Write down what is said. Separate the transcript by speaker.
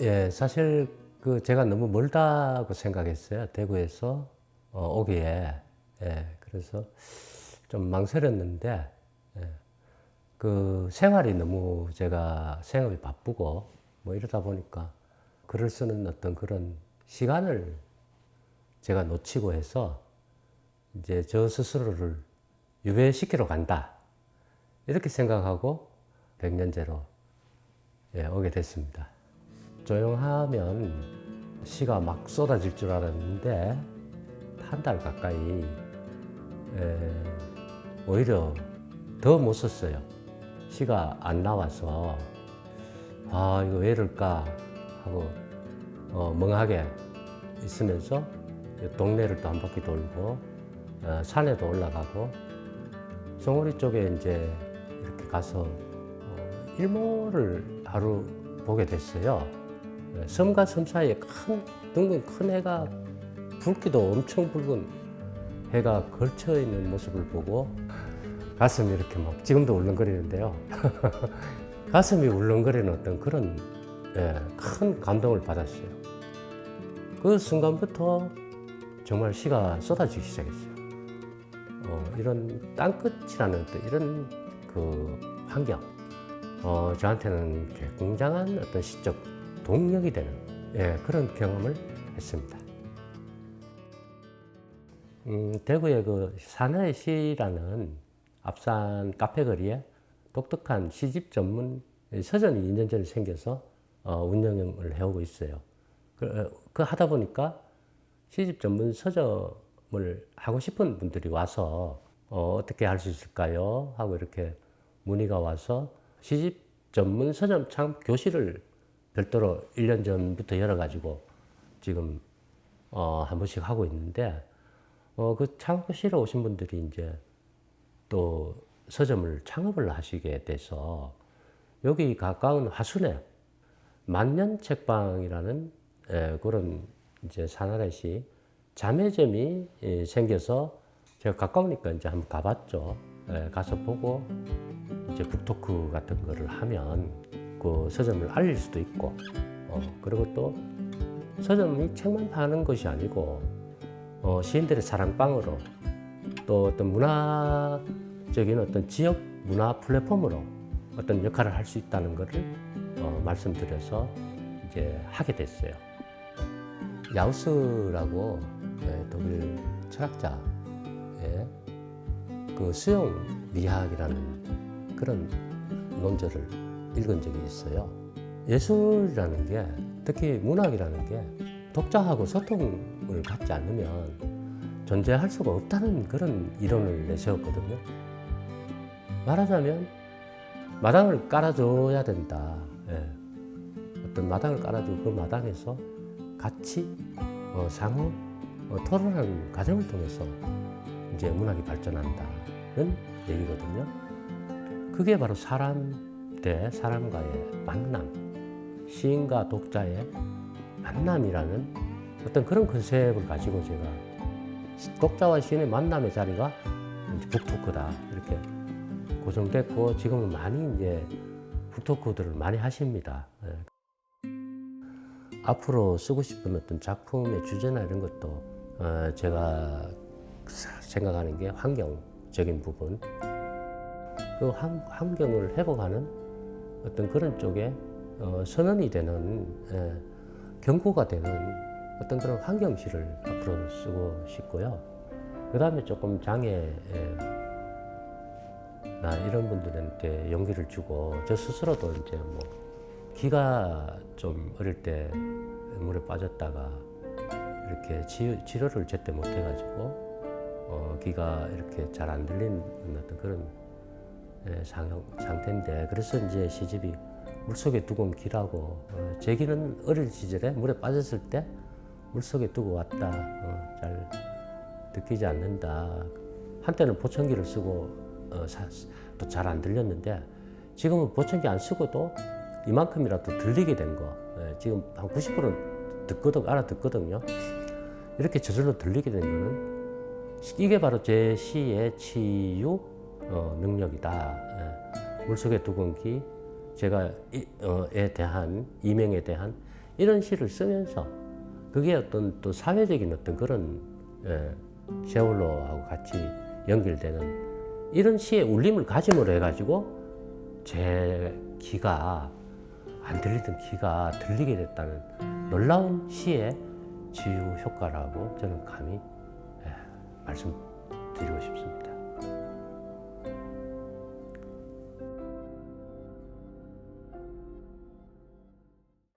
Speaker 1: 예, 사실 그 제가 너무 멀다고 생각했어요. 대구에서 어, 오기에. 예, 그래서 좀 망설였는데, 예, 그 생활이 너무 제가 생활이 바쁘고 뭐 이러다 보니까 글을 쓰는 어떤 그런 시간을 제가 놓치고 해서 이제 저 스스로를 유배시키러 간다. 이렇게 생각하고 백년제로 예, 오게 됐습니다. 조용하면 시가 막 쏟아질 줄 알았는데 한 달 가까이 에, 오히려 더 못 썼어요. 시가 안 나와서 아 이거 왜 이럴까 하고 어, 멍하게 있으면서 동네를 또 한 바퀴 돌고 어, 산에도 올라가고 송어리 쪽에 이제 이렇게 가서 어, 일몰을 하루 보게 됐어요. 예, 섬과 섬 사이에 큰 둥근 큰 해가 붉기도 엄청 붉은 해가 걸쳐 있는 모습을 보고 가슴이 이렇게 막 지금도 울렁거리는데요. 가슴이 울렁거리는 어떤 그런 예, 큰 감동을 받았어요. 그 순간부터 정말 시가 쏟아지기 시작했어요. 어, 이런 땅끝이라는 어떤 이런 그 환경, 어, 저한테는 굉장한 어떤 시적 동력이 되는 예, 그런 경험을 했습니다. 음, 대구의 그 사나의 시라는 앞산 카페 거리에 독특한 시집 전문 서점이 2년 전에 생겨서 어, 운영을 해오고 있어요. 그, 어, 그 하다 보니까 시집 전문 서점을 하고 싶은 분들이 와서 어, 떻게 할 수 있을까요? 하고 이렇게 문의가 와서 시집 전문 서점 참 교실을 별도로 1년 전부터 열어가지고 지금 어, 한 번씩 하고 있는데 어, 그 창업실에 오신 분들이 이제 또 서점을 창업을 하시게 돼서 여기 가까운 화순에 만년 책방이라는 에, 그런 이제 사나라시 자매점이 예, 생겨서 제가 가까우니까 이제 한번 가봤죠. 에, 가서 보고 이제 북토크 같은 거를 하면 그 서점을 알릴 수도 있고 어, 그리고 또 서점이 책만 파는 것이 아니고 어, 시인들의 사랑방으로 또 어떤 문화적인 어떤 지역 문화 플랫폼으로 어떤 역할을 할 수 있다는 것을 어, 말씀드려서 이제 하게 됐어요. 야우스라고 예, 독일 철학자의 그 수용 미학이라는 그런 논절을 읽은 적이 있어요. 예술이라는 게 특히 문학이라는 게 독자하고 소통을 갖지 않으면 존재할 수가 없다는 그런 이론을 내세웠거든요. 말하자면 마당을 깔아줘야 된다. 예. 어떤 마당을 깔아주고 그 마당에서 같이 어, 상호 어, 토론하는 과정을 통해서 이제 문학이 발전한다는 얘기거든요. 그게 바로 사람 대 사람과의 만남, 시인과 독자의 만남이라는 어떤 그런 컨셉을 가지고 제가 독자와 시인의 만남의 자리가 북토크다 이렇게 고정됐고 지금은 많이 이제 북토크들을 많이 하십니다. 예. 앞으로 쓰고 싶은 어떤 작품의 주제나 이런 것도 어, 제가 생각하는 게 환경적인 부분 그 환, 환경을 회복하는 어떤 그런 쪽에 어, 선언이 되는 예, 경고가 되는 어떤 그런 환경시를 앞으로 쓰고 싶고요. 그 다음에 조금 장애 나 이런 분들한테 용기를 주고 저 스스로도 이제 뭐 기가 좀 어릴 때 물에 빠졌다가 이렇게 치, 치료를 제때 못 해가지고 어, 귀가 이렇게 잘 안 들리는 어떤 그런 예, 상, 상태인데 그래서 이제 시집이 물속에 두고 온 기라고 어, 제 귀는 어릴 시절에 물에 빠졌을 때 물속에 두고 왔다 어, 잘 느끼지 않는다 한때는 보청기를 쓰고 어, 또 잘 안 들렸는데 지금은 보청기 안 쓰고도 이만큼이라도 들리게 된 거. 예, 지금 한 90%는 듣거든, 알아듣거든요. 이렇게 저절로 들리게 된 거는 이게 바로 제 시의 치유 어, 능력이다. 예, 물속에 두건 기, 제가 이, 어, 에 대한, 이명에 대한 이런 시를 쓰면서 그게 어떤 또 사회적인 어떤 그런 예, 세월호하고 같이 연결되는 이런 시의 울림을 가짐으로 해가지고 제 귀가 안 들리던 귀가 들리게 됐다는 놀라운 시의 치유 효과라고 저는 감히 예, 말씀드리고 싶습니다.